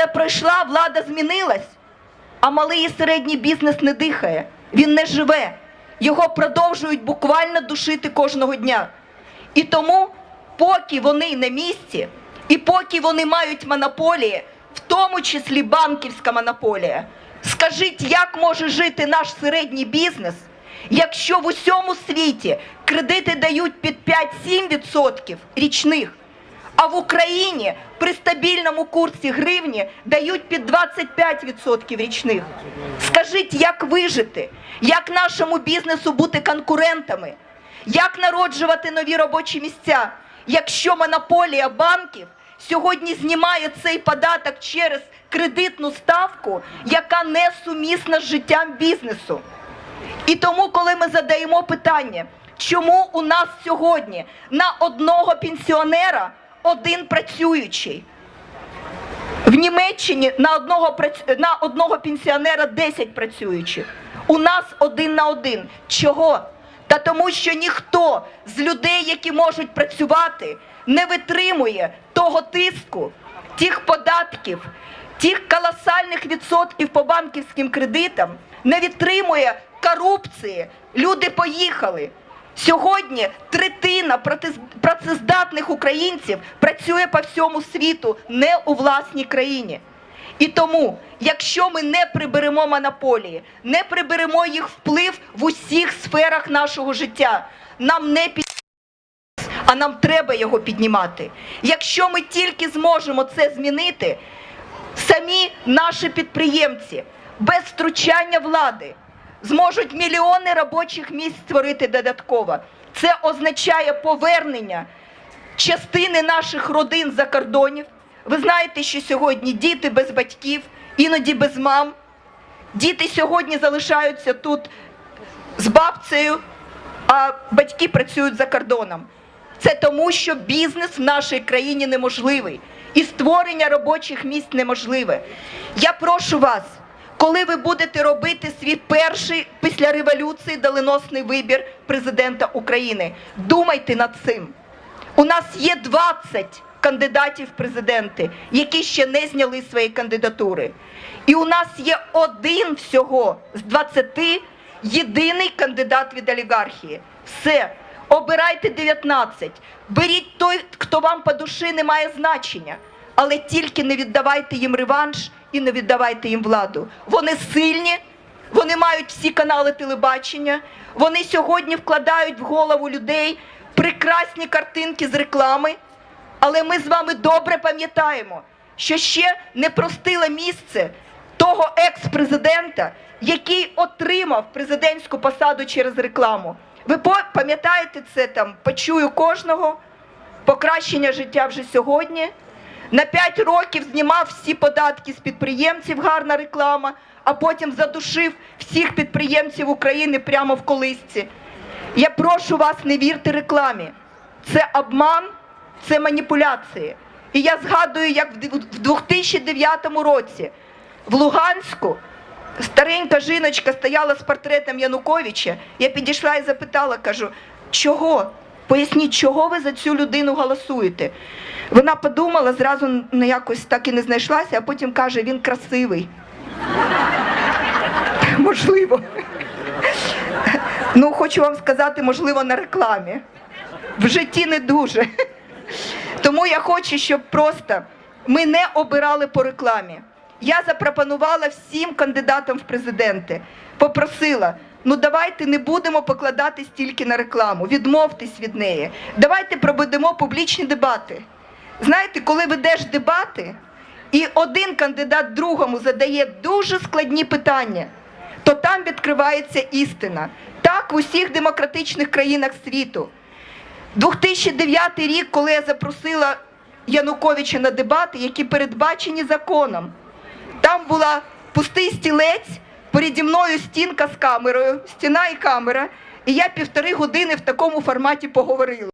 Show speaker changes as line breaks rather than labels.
Акція пройшла, влада змінилась, а малий і середній бізнес не дихає, він не живе. Його продовжують буквально душити кожного дня. І тому, поки вони на місці, і поки вони мають монополії, в тому числі банківська монополія, скажіть, як може жити наш середній бізнес, якщо в усьому світі кредити дають під 5-7% річних, а в Україні при стабільному курсі гривні дають під 25% річних. Скажіть, як вижити, як нашому бізнесу бути конкурентами, як народжувати нові робочі місця, якщо монополія банків сьогодні знімає цей податок через кредитну ставку, яка не сумісна з життям бізнесу. І тому, коли ми задаємо питання, чому у нас сьогодні на одного пенсіонера один працюючий, в Німеччині на одного, на одного пенсіонера 10 працюючих, у нас один на один. Чого? Та тому, що ніхто з людей, які можуть працювати, не витримує того тиску, тих податків, тих колосальних відсотків по банківським кредитам, не витримує корупції. Люди поїхали. Сьогодні третина працездатних українців працює по всьому світу, не у власній країні. І тому, якщо ми не приберемо монополії, не приберемо їх вплив в усіх сферах нашого життя, нам не під а нам треба його піднімати. Якщо ми тільки зможемо це змінити, самі наші підприємці без втручання влади зможуть мільйони робочих місць створити додатково. Це означає повернення частини наших родин за кордонів. Ви знаєте, що сьогодні діти без батьків, іноді без мам. Діти сьогодні залишаються тут з бабцею, а батьки працюють за кордоном. Це тому, що бізнес в нашій країні неможливий і створення робочих місць неможливе. Я прошу вас, коли ви будете робити свій перший після революції доленосний вибір президента України, думайте над цим. У нас є 20 кандидатів в президенти, які ще не зняли свої кандидатури. І у нас є один всього з 20 єдиний кандидат від олігархії. Все. Обирайте 19. Беріть той, хто вам по душі не має значення. Але тільки не віддавайте їм реванш і не віддавайте їм владу. Вони сильні, вони мають всі канали телебачення. Вони сьогодні вкладають в голову людей прекрасні картинки з реклами. Але ми з вами добре пам'ятаємо, що ще не простило місце того екс-президента, який отримав президентську посаду через рекламу. Ви пам'ятаєте це там? Почую кожного. Покращення життя вже сьогодні. На 5 років знімав всі податки з підприємців, гарна реклама, а потім задушив всіх підприємців України прямо в колисці. Я прошу вас, не вірте рекламі. Це обман, це маніпуляції. І я згадую, як в в 2009 році в Луганську старенька жіночка стояла з портретом Януковича. Я підійшла і запитала, кажу, чого? Поясніть, чого ви за цю людину голосуєте? Вона подумала, зразу якось так і не знайшлася, а потім каже, він красивий. Можливо. Ну, хочу вам сказати, можливо, на рекламі. В житті не дуже. Тому я хочу, щоб просто ми не обирали по рекламі. Я запропонувала всім кандидатам в президенти, попросила. Ну давайте не будемо покладатись тільки на рекламу, відмовтесь від неї. Давайте проведемо публічні дебати. Знаєте, коли ведеш дебати, і один кандидат другому задає дуже складні питання, то там відкривається істина. Так в усіх демократичних країнах світу. 2009 рік, коли я запросила Януковича на дебати, які передбачені законом, там була пустий стілець, переді мною стінка з камерою, стіна і камера, і я півтори години в такому форматі поговорила.